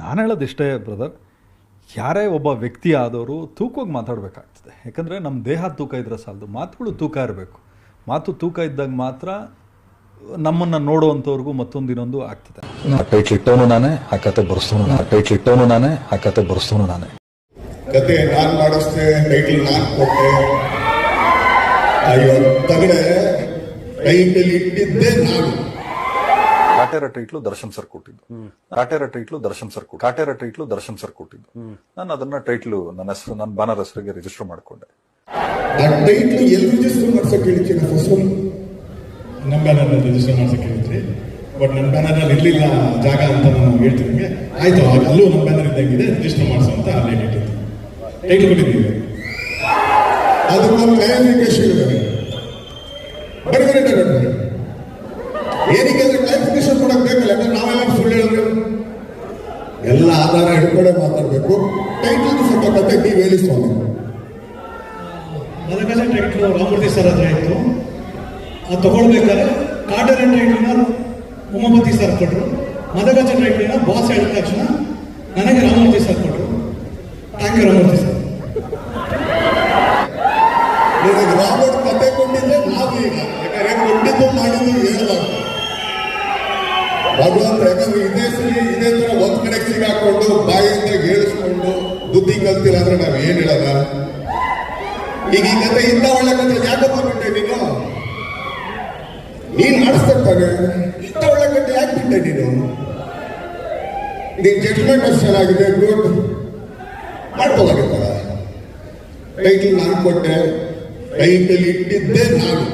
ನಾನು ಹೇಳೋದು ಇಷ್ಟೇ ಬ್ರದರ್ ಯಾರೇ ಒಬ್ಬ ವ್ಯಕ್ತಿ ಆದವರು ತೂಕವಾಗಿ ಮಾತಾಡಬೇಕಾಗ್ತದೆ. ಯಾಕಂದರೆ ನಮ್ಮ ದೇಹ ತೂಕ ಇದ್ರೆ ಸಾಲದು, ಮಾತುಗಳು ತೂಕ ಇರಬೇಕು. ಮಾತು ತೂಕ ಇದ್ದಾಗ ಮಾತ್ರ ನಮ್ಮನ್ನು ನೋಡುವಂಥವ್ರಿಗೂ ಮತ್ತೊಂದು ಇನ್ನೊಂದು ಆಗ್ತದೆ ಟೈಟ್ಲ್ ಇಟ್ಟವನು ನಾನೇ, ಆ ಕತೆ ಬರ್ಸ್ತವನು ನಾನು. ಟೈಟ್ಲ್ ಇಟ್ಟವನು ನಾನೇ, ಆ ಕತೆ ಬರ್ಸ್ತವನು ನಾನೇ. ಕತೆ ನಾನು ಮಾಡಿಸ್ದೆ ಟೈಟಲ್ ನಾನು ಕೊಟ್ಟೆ. ಅಯ್ಯೋ ತಗಡೆ ಟೈಟಲ್ ಇಟ್ಟಿದ್ದೆ ನಾನು. ಕಾಟೇರ ಟೈಟ್ಲು ದರ್ಶನ್ ಸರ್ ಕೊಟ್ಟಿದ್ದು. ಕಾಟೇರ ಟೈಟ್ಲು ದರ್ಶನ್ ಸರ್ ಕೊಟ್ಟು ಕಾಟೇರ ಟೈಟ್ಲು ದರ್ಶನ್ ಸರ್ ಕೊಟ್ಟಿದ್ದು. ನಾನು ಅದನ್ನ ಟೈಟ್ಲು ನನ್ನ ಹೆಸರು ನನ್ನ ಬಾನರ್ ಹೆಸರಿಗೆ ರಿಜಿಸ್ಟರ್ ಮಾಡ್ಕೊಂಡೆ. ನಮ್ಮ ಬ್ಯಾನರ್ನ ರಿಜಿಸ್ಟರ್ ಮಾಡ್ಸಕ್ಕೆ ಹೇಳಿದ್ರಿ ಬಟ್ ನಮ್ಮ ಬ್ಯಾನರ್ನಲ್ಲಿ ಇರಲಿಲ್ಲ ಜಾಗ ಅಂತ ನಾನು ಹೇಳ್ತೀನಿ ಆಯ್ತು ಆಗ ಅಲ್ಲೂ ನಮ್ಮ ಬ್ಯಾನರ್ ಇದ್ದಂಗಿದೆ ರಿಜಿಸ್ಟರ್ ಮಾಡಿಸು ಅಂತ ಅಲ್ಲಿ ಇಟ್ಟಿದ್ದು ಟೈಟಲ್ ಕೊಟ್ಟಿದ್ದೀವಿ. ಅದಕ್ಕೊಂದು ಕ್ಲಾರಿಫಿಕೇಶನ್ ಇದೆ ಬರೀ ಬರೀ ಬರೀ ಏನಕ್ಕೆ ಅಂದ್ರೆ ಕ್ಲಾರಿಫಿಕೇಶನ್ ಕೊಡಕ್ ಬೇಕಲ್ಲ ಯಾಕಂದ್ರೆ ನಾವೆಲ್ಲ ಸುಳ್ಳು ಹೇಳಿದ್ರೆ ಎಲ್ಲ ಆಧಾರ ಹಿಡ್ಕೊಂಡೆ ಮಾತಾಡಬೇಕು. ಟೈಟಲ್ ಸಂಬಂಧಪಟ್ಟ ಡಿ ನೀವು ಹೇಳಿ ಸ್ವಾಮಿ. ಮದಗಜ ಟೈಟ್ಲು ರಾಮಮೂರ್ತಿ ಸರ್ ಹತ್ರ ಇತ್ತು. ಅದು ತಗೊಳ್ಬೇಕಾದ್ರೆ ಕಾಟನ್ ಟೈಟ್ಲನ್ನ ಉಮಾಪತಿ ಸರ್ ಕೊಟ್ಟರು ಮದಗಜ ಟೈಟ್ಲನ್ನ ಬಾಸ್ ಹೇಳಿದ ತಕ್ಷಣ ನನಗೆ ರಾಮೂರ್ತಿ ಸರ್ ಕೊಟ್ಟರು ಥ್ಯಾಂಕ್ ಯು ರಾಮೂರ್ತಿ ಸರ್ ನಿನಗೆ ಕತೆ ಕೊಟ್ಟಿದ್ರೆ ನಾವು ಈಗ ಯಾಕಂದ್ರೆ ಕೊಟ್ಟಿದ್ದು ಮಾಡಿದ್ದು ಹೇಳಬಾರ್ದು. ಭಗವಂತ ಯಾಕಂದ್ರೆ ಇದೇ ಸರಿ ಇದೇ ತರ ಒಂದ್ ಕಡೆ ಬುದ್ಧಿ ಕಲ್ತಿಲ್ಲ ಅಂದ್ರೆ ನಾವ್ ಏನ್ ಹೇಳೋದ? ಈಗ ಈ ಕತೆ ಇಂಥ ಒಳ್ಳೆ ಕತೆ ಯಾಕೆ ಬಿಟ್ಟೆ ನೀನು? ನೀನ್ ಆಡಿಸ್ತಾನೆ ಇಂಥ ಒಳ್ಳೆ ಕತೆ ಯಾಕೆ ಬಿಟ್ಟೆ ನೀನು? ನೀನ್ ಜಡ್ಜ್ಮೆಂಟ್ ಅಷ್ಟು ಚೆನ್ನಾಗಿದೆ ಗುಡ್ ಮಾಡ್ಬೋದಾಗಿತ್ತಲ್ಲ ಟೈಟಲ್ ನಾನು ಕೊಟ್ಟೆ ಟೈಟಲ್ ಇಟ್ಟಿದ್ದೆ ನಾನು.